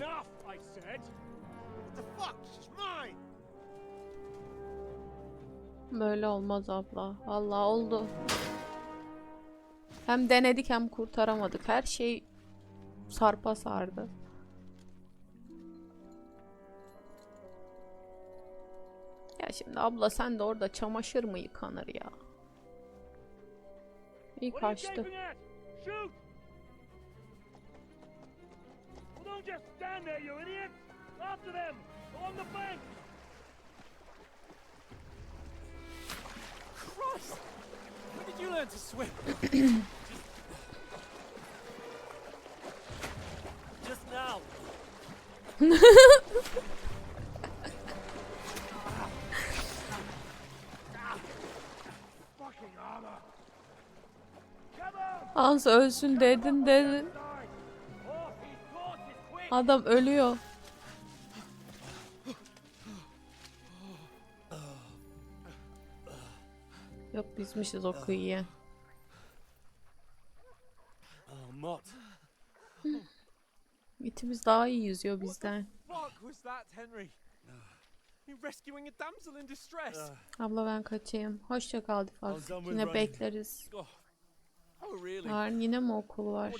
Enough, I said. What the fuck? She's mine! Böyle olmaz abla. Vallahi oldu. Hem denedik hem kurtaramadık. Her şey sarpa sardı. Ya şimdi abla sen de orada çamaşır mı yıkanır ya? İyi kaçtı. Don't just stand there, you idiot! After them! Along the bank! Christ! When did you learn to swim? Just now. Fucking armor! Come on! Hans ölsün dedin dedin. Adam ölüyor. Yok bizmişiz o kıyıya. Oh. İtimiz daha iyi yüzüyor bizden. Fuck was that, Henry? You rescuing a damsel in distress? Abla ben kaçayım. Hoşça kal Difak. Yine running. bekleriz. Oh. Yarın yine mi okul var?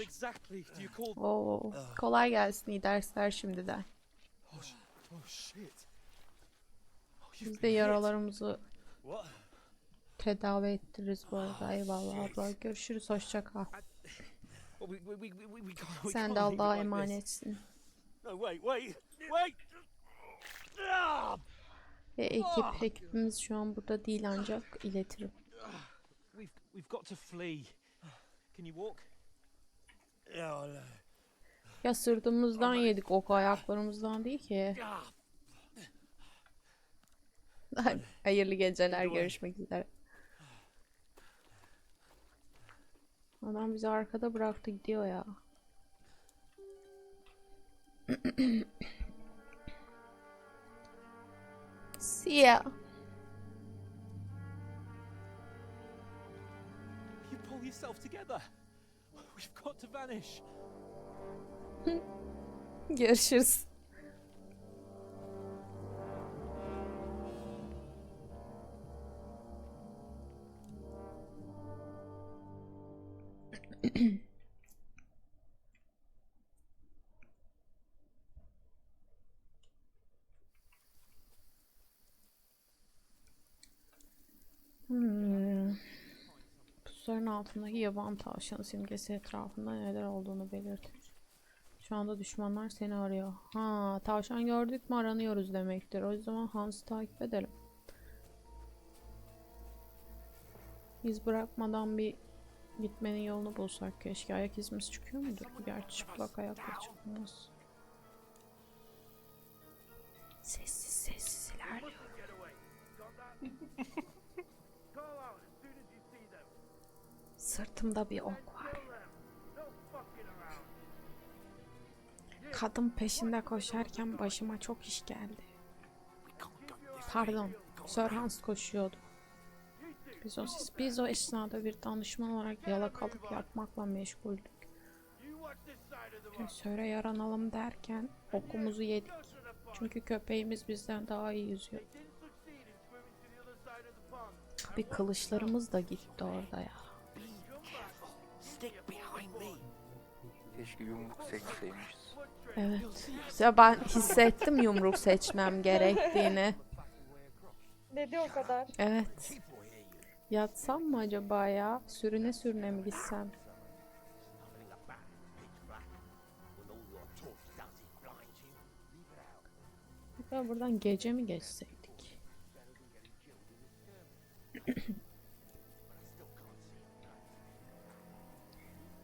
Oo, kolay gelsin iyi dersler şimdiden. Oh, oh Biz de yaralarımızı tedavi ettiririz bu arada. Eyvallah abla. Görüşürüz. Hoşça kal. Sen de Allah'a emanetsin. No, wait, wait, wait! Ah! Ve ekip, ekibimiz şu an burada değil ancak iletirim. We've got to flee. Ya sırtımızdan yedik oku ayaklarımızdan değil ki. Hayırlı geceler görüşmek üzere. Adam bizi arkada bıraktı gidiyor ya. See ya. you pull yourself together. Görüşürüz. Altındaki yaban tavşanı simgesi etrafında neler olduğunu belirtir. Şu anda düşmanlar seni arıyor. Ha, tavşan gördük mü aranıyoruz demektir. O zaman Hans'ı takip edelim. Biz bırakmadan bir gitmenin yolunu bulsak keşke. Ayak izimiz çıkıyor mudur? Gerçi çıplak ayakla çıkmaz. Sessiz sessiz ilerliyor. Sırtımda bir ok var. Kadın peşinde koşarken başıma çok iş geldi. Pardon, Sir Hans koşuyordu. Biz o, biz o esnada bir danışman olarak yalakalık yapmakla meşguldük. Sör'e yaranalım derken okumuzu yedik. Çünkü köpeğimiz bizden daha iyi yüzüyor. Bir kılıçlarımız da gitti orada ya. Keşke yumruk seçseymişiz. Evet. Ya ben hissettim yumruk seçmem gerektiğini. Dedi o kadar. Evet. Yatsam mı acaba ya? Sürüne sürüne mi gitsem? Ya buradan gece mi geçseydik?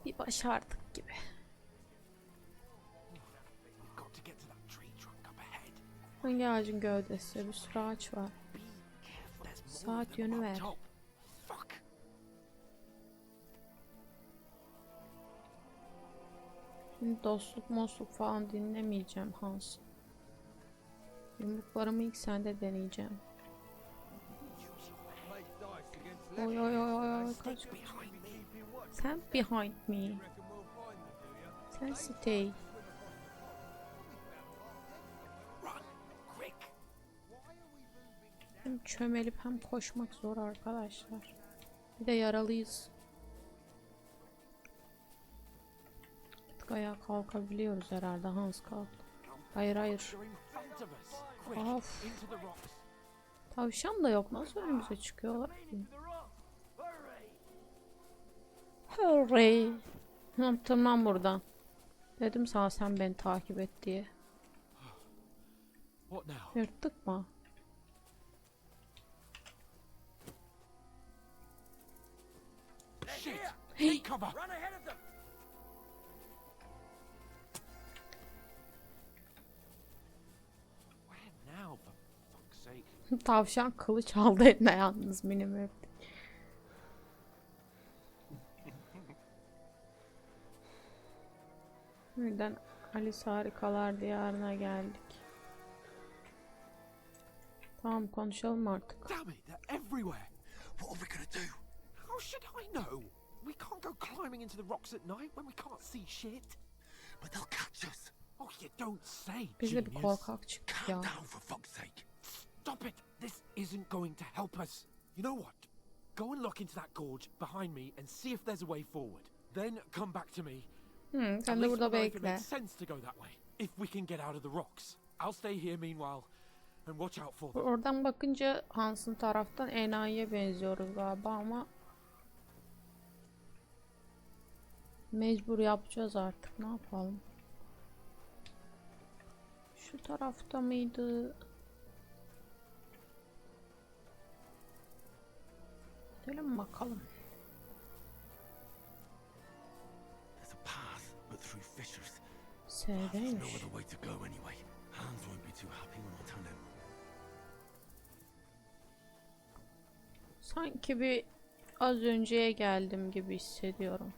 Bir başardık gibi. Hangi ağacın gövdesi? Bir sürü ağaç var. Saat yönü ver. Şimdi dostluk mosluk falan dinlemeyeceğim Hans. Yumruklarımı ilk sende deneyeceğim. Oy oy oy oy oy kaç. Sen behind me. Sen stay. Çömelip hem koşmak zor arkadaşlar. Bir de yaralıyız. Bir tık ayağa kalkabiliyoruz herhalde. Hans kalk. Hayır hayır. Of. Tavşan da yok. Nasıl önümüze çıkıyorlar ki? Hurray. Ne yaptım lan buradan? Dedim sana sen beni takip et diye. Yırttık mı? Sake? Tavşan kılıç aldı eline yalnız minimum. Birden Alice Harikalar Diyarı'na geldik. Tamam konuşalım artık. Damn it, they're everywhere! What are we gonna do? How should I know? We can't go climbing into the rocks at night when we can't see shit. But they'll catch us. Oh, you don't say, Biz de bir korkak çıktık Calm ya. down for fuck's sake. Stop it! This isn't going to help us. You know what? Go and look into that gorge behind me and see if there's a way forward. Then come back to me. At sen de burada if it bekle. makes sense to go that way. If we can get out of the rocks. I'll stay here meanwhile and watch out for them. Oradan bakınca Hans'ın taraftan enayiye benziyoruz galiba ama mecbur yapacağız artık. Ne yapalım? Şu tarafta mıydı? Gidelim bakalım. Him. Sanki bir az önceye geldim gibi hissediyorum.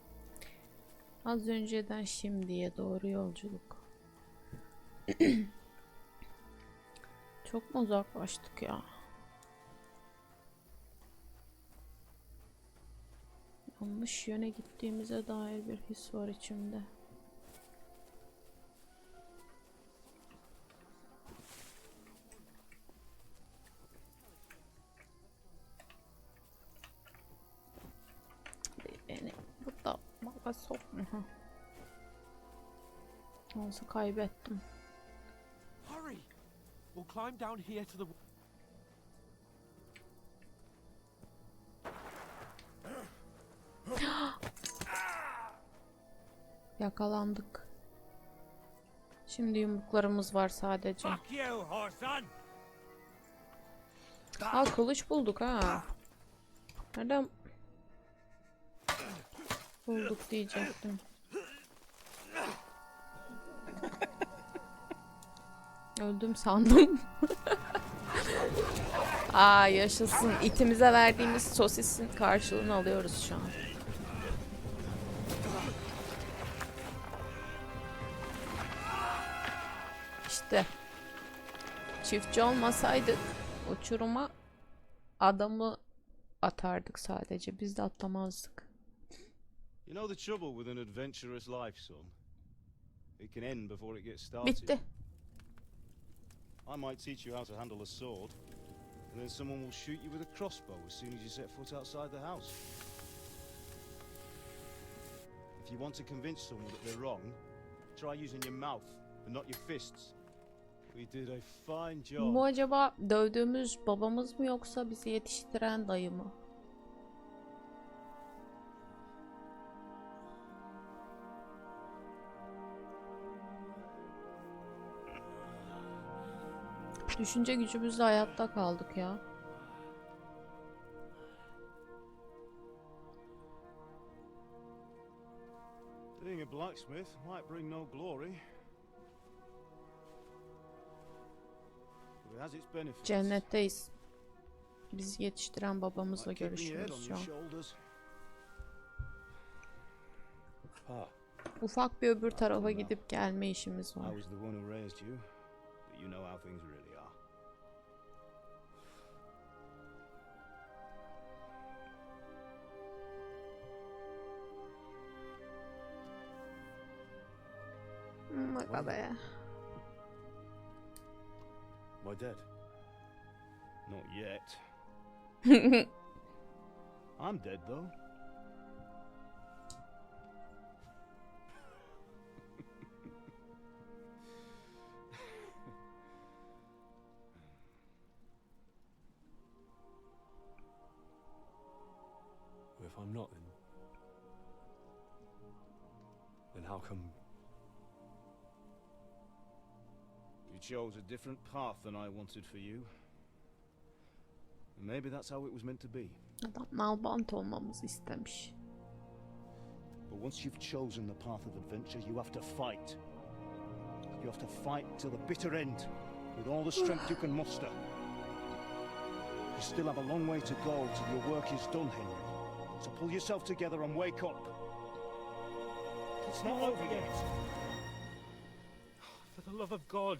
Az önceden şimdiye doğru yolculuk. Çok mu uzaklaştık ya? Yanlış yöne gittiğimize dair bir his var içimde. Ha. Nasıl kaybettim. Hurry! We'll climb down here to the. Yakalandık. Şimdi yumruklarımız var sadece. Aa kılıç bulduk ha. Nereden bulduk diyecektim. Öldüm sandım. Aa yaşasın. İtimize verdiğimiz sosisin karşılığını alıyoruz şu an. İşte. Çiftçi olmasaydık uçuruma adamı atardık sadece. Biz de atlamazdık. You know the trouble with an adventurous life, son? It can end before it gets started. Bitti. I might teach you how to handle a sword, and then someone will shoot you with a crossbow as soon as you set foot outside the house. If you want to convince someone that they're wrong, try using your mouth and not your fists. We did a fine job. Bu acaba dövdüğümüz babamız mı yoksa bizi yetiştiren dayı mı? Düşünce gücümüzle hayatta kaldık ya. Being a blacksmith might bring no glory. But it has its benefits. Cennetteyiz. Bizi yetiştiren babamızla görüşüyoruz şu an. Ufak bir öbür tarafa gidip gelme işimiz I var. Aga be. My dad. Not yet. I'm dead though. If I'm not, then. Then You chose a different path than I wanted for you. Maybe that's how it was meant to be. Adam nalbant olmamızı istemiş. But once you've chosen the path of adventure, you have to fight. You have to fight till the bitter end, with all the strength you can muster. You still have a long way to go till your work is done, Henry. So pull yourself together and wake up. It's not over yet. For the love of God,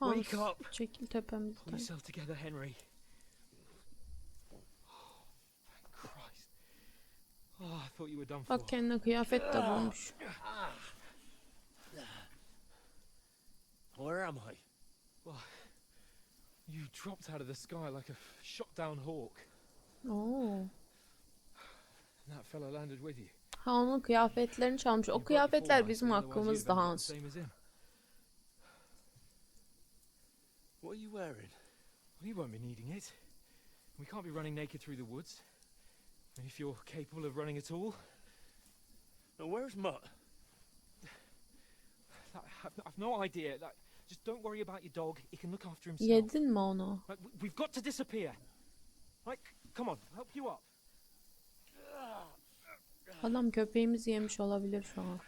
Hans, Wake up. çekil pull tepemizden. yourself together, Henry. Thank Christ. Oh, I thought you were done for. Bak kendine kıyafet de bulmuş. Where am I? You dropped out of the sky like a shot down hawk. Oo. And that fella landed with you. Ha onun kıyafetlerini çalmış. O You kıyafetler bizim otherwise you'd hakkımızda ended up Hans. the Same as him. What are you wearing? Well, you won't be needing it. We can't be running naked through the woods. And if you're capable of running at all, Now, where's Mutt? that, I've, I've no idea. That, just don't worry about your dog. He can look after himself. Yedin mi onu? Like, we- we've got to disappear. Like, come on, help you up. Adam köpeğimizi yemiş olabilir şu an.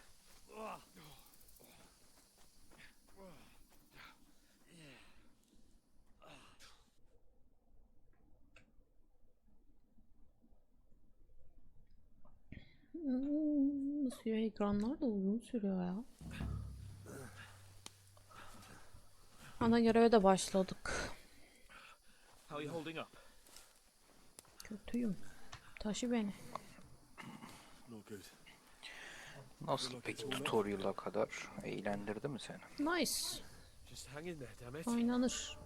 Ya ekranlar da uzun sürüyor ya. Ana göreve de başladık. How are you holding up? Kötüyüm. Taşı beni. Nasıl peki tutorial'a kadar eğlendirdi mi seni? Nice. Oynanır.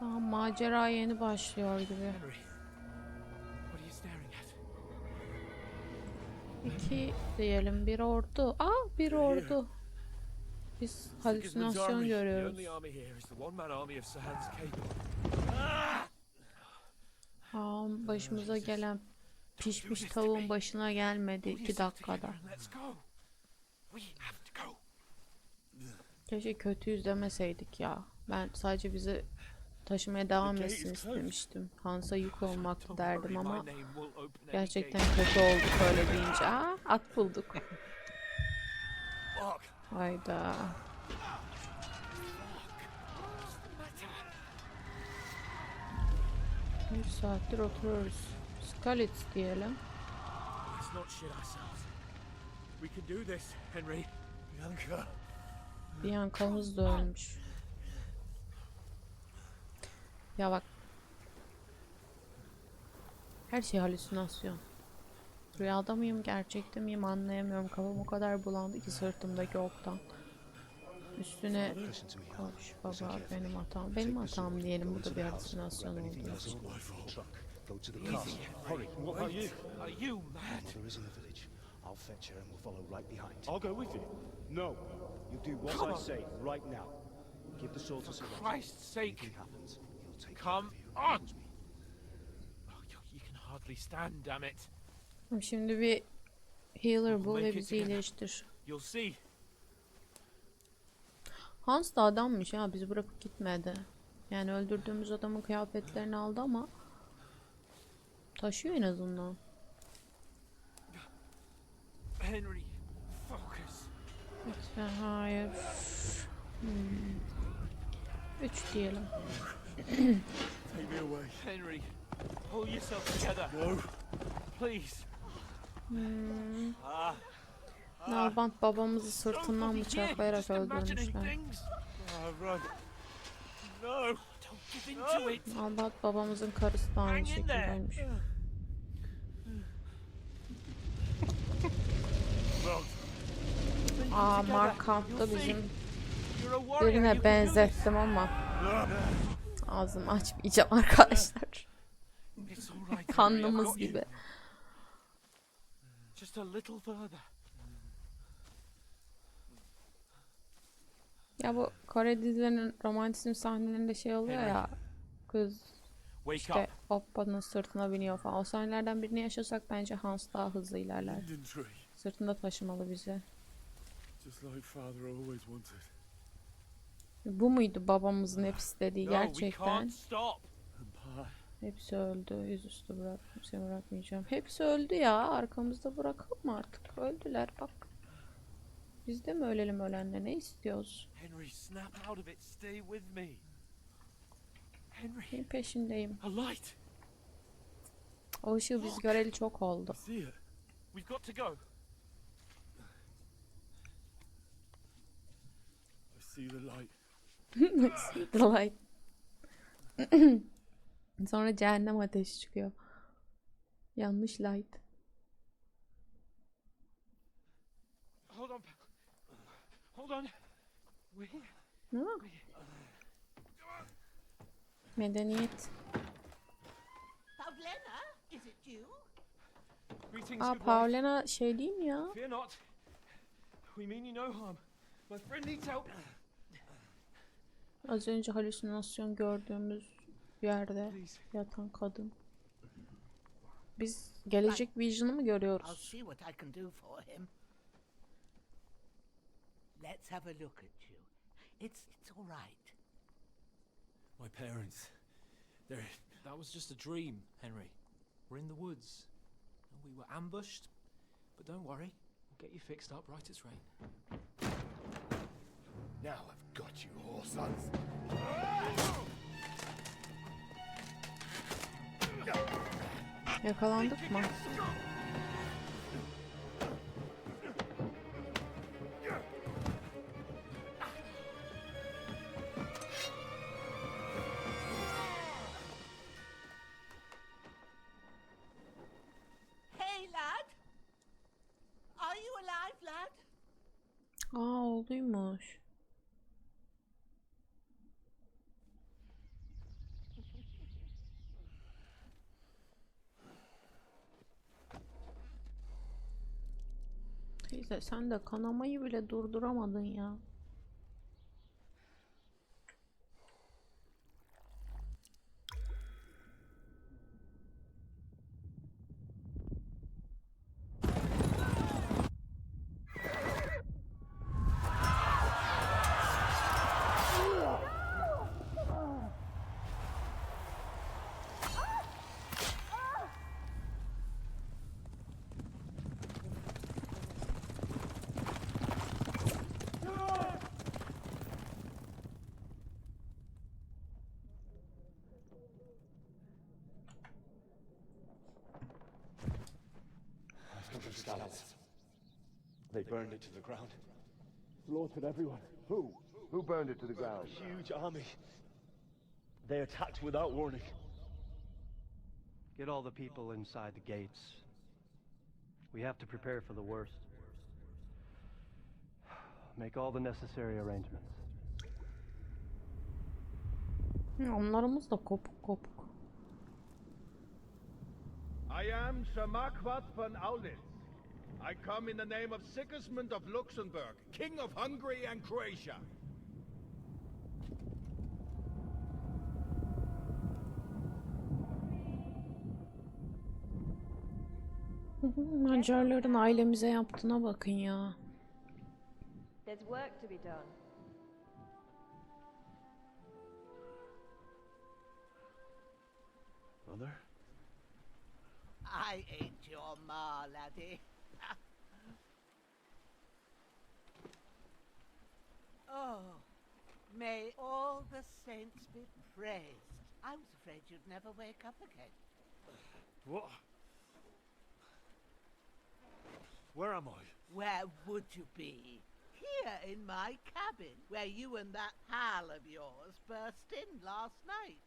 Daha macera yeni başlıyor gibi. İki diyelim bir ordu. Aa bir ordu. Biz halüsinasyon görüyoruz. Aa, başımıza gelen pişmiş tavuğun başına gelmedi iki dakikada. Keşke kötüyüz demeseydik ya. Ben sadece bizi taşımaya devam etsin istemiştim. Hans'a yük olmak derdim ama gerçekten kötü olduk öyle deyince. Aa at bulduk. Hayda. Bir saattir oturuyoruz. Skalitz diyelim. Bianca'mız da ölmüş. Ya bak. Her şey halüsinasyon. Rüyada mıyım, gerçekte miyim anlayamıyorum. Kafam o kadar bulandı ki sırtımdaki oktan. Üstüne koş baba benim hatam. Benim hatam diyelim bu da bir halüsinasyon olduğu için. Truck. Go to the castle. Hurry. What about you? Are you mad? Mother is in the village. I'll fetch her and we'll follow right behind. I'll go with you. No. You do what Come I on. say right now. Give the sword to Sir. Christ's sake. Come on. You, you can hardly stand, damn it. Şimdi bir healer bul ve bizi iyileştir. You'll see. Hans da adammış ya bizi bırakıp gitmedi. Yani öldürdüğümüz adamın kıyafetlerini aldı ama taşıyor en azından. Henry, focus. Lütfen hayır. Hmm. Üç diyelim. Take me away. Henry, pull yourself together. No. Please. Hmm. Ah, Nalbant babamızı sırtından bıçaklayarak öldürmüşler. things. Run. No. Don't give in to it. Nalbant babamızın karısı da aynı Hang in şekilde there. ölmüş. Run. Aa Mark kampta bizim Birine benzettim ama ağzımı açmayacağım arkadaşlar. Kanlımız gibi. Ya bu Kore dizilerinin romantizm sahnelerinde şey oluyor ya. Kız işte. Oppa'nın sırtına biniyor falan. O sahnelerden birini yaşasak bence Hans daha hızlı ilerler. Sırtında taşımalı bizi. Just like father always wanted. Bu muydu babamızın hep istediği gerçekten? Hepsi öldü. Yüzüstü bırak. Kimseye bırakmayacağım. Hepsi öldü ya. Arkamızda bırakalım mı artık? Öldüler bak. Biz de mi ölelim ölenle? Ne istiyoruz? Henry, snap out of it. Stay with me. Henry, Benim peşindeyim. a light. O ışığı biz göreli çok oldu. We've got to go. I see the light. See the light. Sonra cehennem ateşi çıkıyor. Yanlış light. Hold on. Hold on. We. Ha? Medeniyet. Pavlena, is it you? Aa. Paulina şey değil mi ya? Fear not. We mean you no harm. My friend needs help. Az önce halüsinasyon gördüğümüz yerde yatan kadın. Biz gelecek vision'ı mı I'll görüyoruz? see what I can do for him. Let's have a look at you. It's it's all right. My parents. They're. That was just a dream, Henry. We're in the woods. And we were ambushed. But don't worry, we'll get you fixed up right as rain. Now I've got you, whore sons. Yakalandık mı? Hey, lad. Are you alive, lad? Aa olduymuş. Teyze sen de kanamayı bile durduramadın ya. They burned it to the ground. Slaughtered everyone. Who? Who burned it to the ground? A huge army. They attacked without warning. Get all the people inside the gates. We have to prepare for the worst. Make all the necessary arrangements. Onlarımız da kopuk kopuk. I am Sir Marquardt von Aulitz. I come in the name of Sigismund of Luxembourg, King of Hungary and Croatia. Macarların ailemize yaptığına bakın ya. There's work to be done. Mother? I ain't your ma, laddie. Oh, may all the saints be praised. I was afraid you'd never wake up again. What? Where am I? Where would you be? Here in my cabin, where you and that pal of yours burst in last night.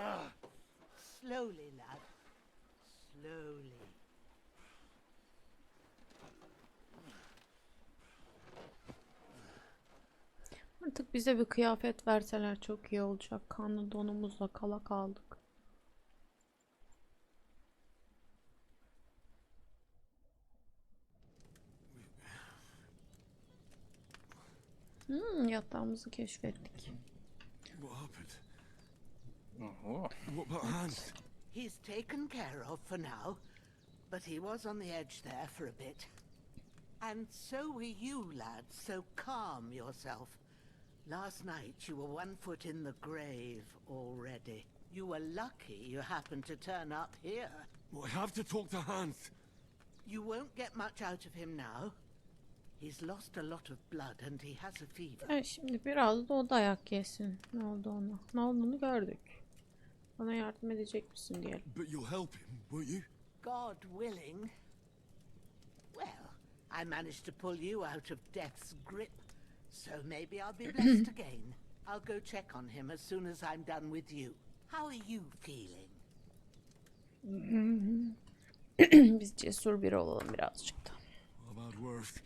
Ah. Slowly, lad. Slowly. Artık bize bir kıyafet verseler çok iyi olacak. Kanlı donumuzla kala kaldık. Hmm, yatağımızı keşfettik. What happened? Oho. Hans? He's taken care of for now, but he was on the edge there for a bit. And so were you, lad, so calm yourself. Last night you were one foot in the grave already. You were lucky you happened to turn up here. Well, I have to talk to Hans. You won't get much out of him now. He's lost a lot of blood and he has a fever. E şimdi biraz da o dayak yesin. Ne oldu ona? Ne olduğunu gördük. Bana yardım edecek misin diyelim. But you'll help him, won't you? God willing. Well, I managed to pull you out of death's grip, so maybe I'll be blessed again. I'll go check on him as soon as I'm done with you. How are you feeling? Biz cesur biri olalım birazcık da. I've had worse.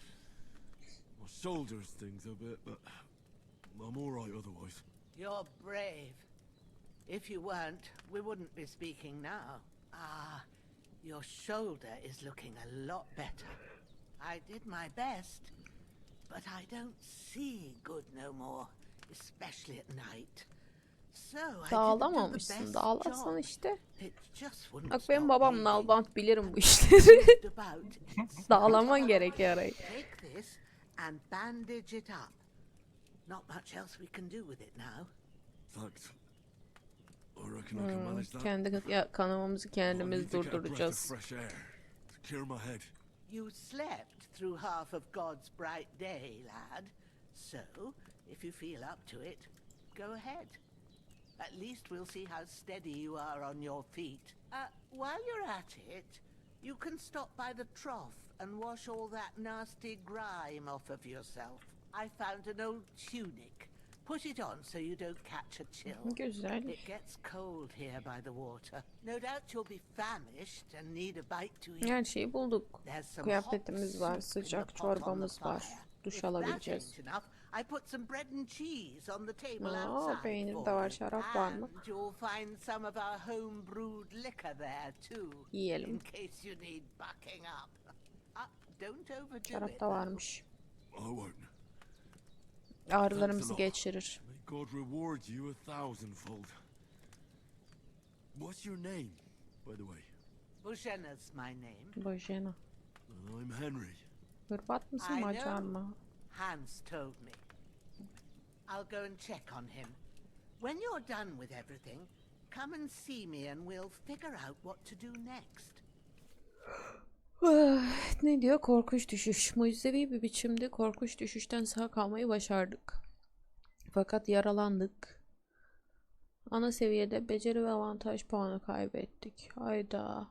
My shoulders stings a bit, but I'm all right otherwise. You're brave. If you weren't, we wouldn't be speaking now. Ah, your shoulder is looking a lot better. I did my best, but I don't see good no more, especially at night. So I didn't do the Dağlamamışsın. best Dağlarsan job. işte. It just wouldn't Bak benim babam nalbant bilirim bu işleri. Dağlaman gerekiyor arayı. Take this and bandage it up. Not much else we can do with it now. Thanks. I reckon I can Hmm, manage that. kendi ya, kanamamızı kendimiz durduracağız. You slept through half of God's bright day, lad. So, if you feel up to it, go ahead. At least we'll see how steady you are on your feet. Uh, while you're at it, you can stop by the trough and wash all that nasty grime off of yourself. I found an old tunic. Put it on so you don't catch a chill. Güzel. It gets cold here by the water. No doubt you'll be famished and need a bite to eat. Her şeyi bulduk. Kıyafetimiz hot var, sıcak çorbamız var. Duş alabileceğiz. I put some bread and cheese on the table Aa, outside peynir de var, şarap var mı? And you'll find some of our home brewed liquor there too. Yiyelim. In case you need bucking up. Uh, don't overdo it. Şarap da varmış. I won't. Ağrılarımızı geçirir. May God reward you a thousandfold. What's your name, by the way? Bushena's my name. Bojena. I'm Henry. Hırvat mısın Macar mı? Hans told me. I'll go and check on him. When you're done with everything, come and see me and we'll figure out what to do next. Ah, ne diyor? Korkunç düşüş. Mucizevi bir biçimde korkunç düşüşten sağ kalmayı başardık. Fakat yaralandık. Ana seviyede beceri ve avantaj puanı kaybettik. Hayda.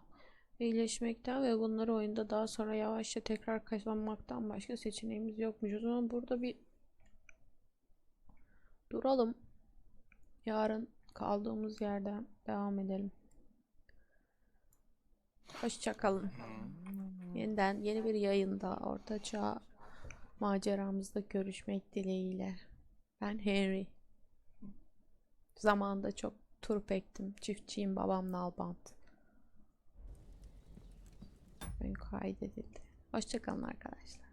İyileşmekten ve bunları oyunda daha sonra yavaşça tekrar kazanmaktan başka seçeneğimiz yokmuş. O zaman burada bir duralım. Yarın kaldığımız yerden devam edelim. Hoşçakalın. Yeniden yeni bir yayında ortaçağ maceramızda görüşmek dileğiyle. Ben Henry. Zamanında çok turp ektim. Çiftçiyim babam nalbant. Oyun kaydedildi. Hoşçakalın arkadaşlar.